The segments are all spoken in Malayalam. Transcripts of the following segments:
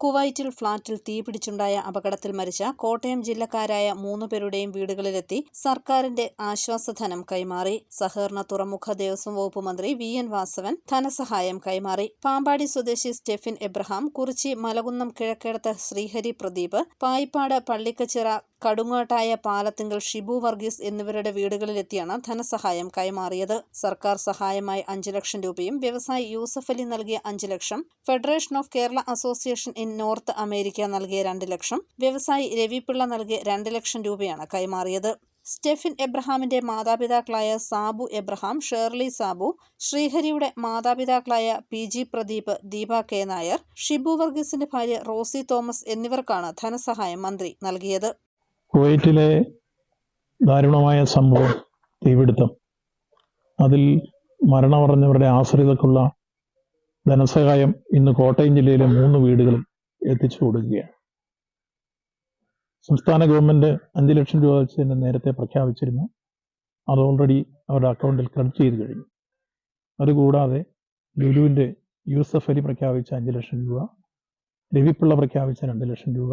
കുവൈറ്റിൽ ഫ്ളാറ്റിൽ തീപിടിച്ചുണ്ടായ അപകടത്തിൽ മരിച്ച കോട്ടയം ജില്ലക്കാരായ മൂന്നു പേരുടെയും വീടുകളിലെത്തി സർക്കാരിന്റെ ആശ്വാസധനം കൈമാറി. സഹകരണ തുറമുഖ ദേവസ്വം വകുപ്പ് മന്ത്രി വി. എൻ. വാസവൻ ധനസഹായം കൈമാറി. പാമ്പാടി സ്വദേശി സ്റ്റെഫിൻ എബ്രഹാം കുറിച്ചി മലകുന്നം കിഴക്കേടത്ത് ശ്രീഹരി പ്രദീപ് പായിപ്പാട് പള്ളിക്കച്ചിറ കടുങ്ങോട്ടായ പാലത്തിങ്കൽ ഷിബു വർഗീസ് എന്നിവരുടെ വീടുകളിലെത്തിയാണ് ധനസഹായം കൈമാറിയത്. സർക്കാർ സഹായമായി അഞ്ച് ലക്ഷം രൂപയും വ്യവസായി യൂസഫ് അലി നൽകിയ അഞ്ച് ലക്ഷം federation of Kerala association in North America നൽകിയ രണ്ട് ലക്ഷം വ്യവസായി രവിപിള്ള നൽകിയ രണ്ട് ലക്ഷം രൂപയാണ് കൈമാറിയത്. സ്റ്റെഫിൻ എബ്രഹാമിന്റെ മാതാപിതാക്കളായ സാബു എബ്രഹാം ഷേർലി സാബു ശ്രീഹരിയുടെ മാതാപിതാക്കളായ P G Pradeep Deepa K Nair Shibu വർഗീസിന്റെ ഭാര്യ റോസി തോമസ് എന്നിവർക്കാണ് ധനസഹായം മന്ത്രി നൽകിയത്. കുവൈറ്റിലെ ദാരുണമായ സംഭവം തീപിടുത്തം. അതിൽ മരണമടഞ്ഞവരുടെ ആശ്രിതർക്കുള്ള ധനസഹായം ഇന്ന് കോട്ടയം ജില്ലയിലെ മൂന്ന് വീടുകളിൽ എത്തിച്ചു കൊടുക്കുകയാണ്. സംസ്ഥാന ഗവൺമെന്റ് അഞ്ച് ലക്ഷം രൂപ വെച്ച് തന്നെ നേരത്തെ പ്രഖ്യാപിച്ചിരുന്നു. അത് ഓൾറെഡി അവരുടെ അക്കൗണ്ടിൽ ക്രെഡിറ്റ് ചെയ്ത് കഴിഞ്ഞു. അതുകൂടാതെ ലുലുവിന്റെ യൂസഫ് അലി പ്രഖ്യാപിച്ച അഞ്ച് ലക്ഷം രൂപ രവിപ്പിള്ള പ്രഖ്യാപിച്ച രണ്ട് ലക്ഷം രൂപ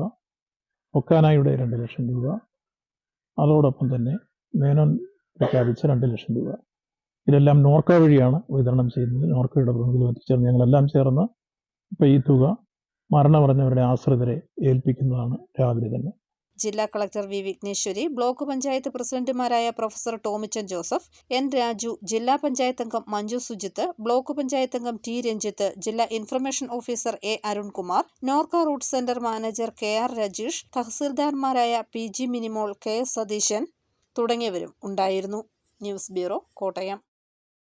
ഒക്കാനായുടെ രണ്ട് ലക്ഷം രൂപ. അതോടൊപ്പം തന്നെ മേനോൻ പ്രഖ്യാപിച്ച രണ്ട് ലക്ഷം രൂപ. ഇതെല്ലാം നോർക്ക വഴിയാണ് വിതരണം ചെയ്യുന്നത്. നോർക്കയുടെ പ്രതിനിധികൾ എത്തിച്ചേർന്ന് ഞങ്ങളെല്ലാം ചേർന്ന് ഇപ്പോൾ ഈ തുക മരണമടഞ്ഞവരുടെ ആശ്രിതരെ ഏൽപ്പിക്കുന്നതാണ് രാവിലെ തന്നെ. ജില്ലാ collector V. Vigneshwari block panchayat പ്രസിഡന്റുമാരായ professor Tomichan Joseph N. Raju ജില്ലാ പഞ്ചായത്ത് അംഗം മഞ്ജു സുജിത്ത് ബ്ലോക്ക് പഞ്ചായത്ത് അംഗം ടി. രഞ്ജിത്ത് ജില്ലാ information officer A. Arunkumar NORKA root centre manager K. R. Rajeesh തഹസീൽദാർമാരായ P. G. Minimol K. Satheesan തുടങ്ങിയവരും ഉണ്ടായിരുന്നു. News bureau Kottayam.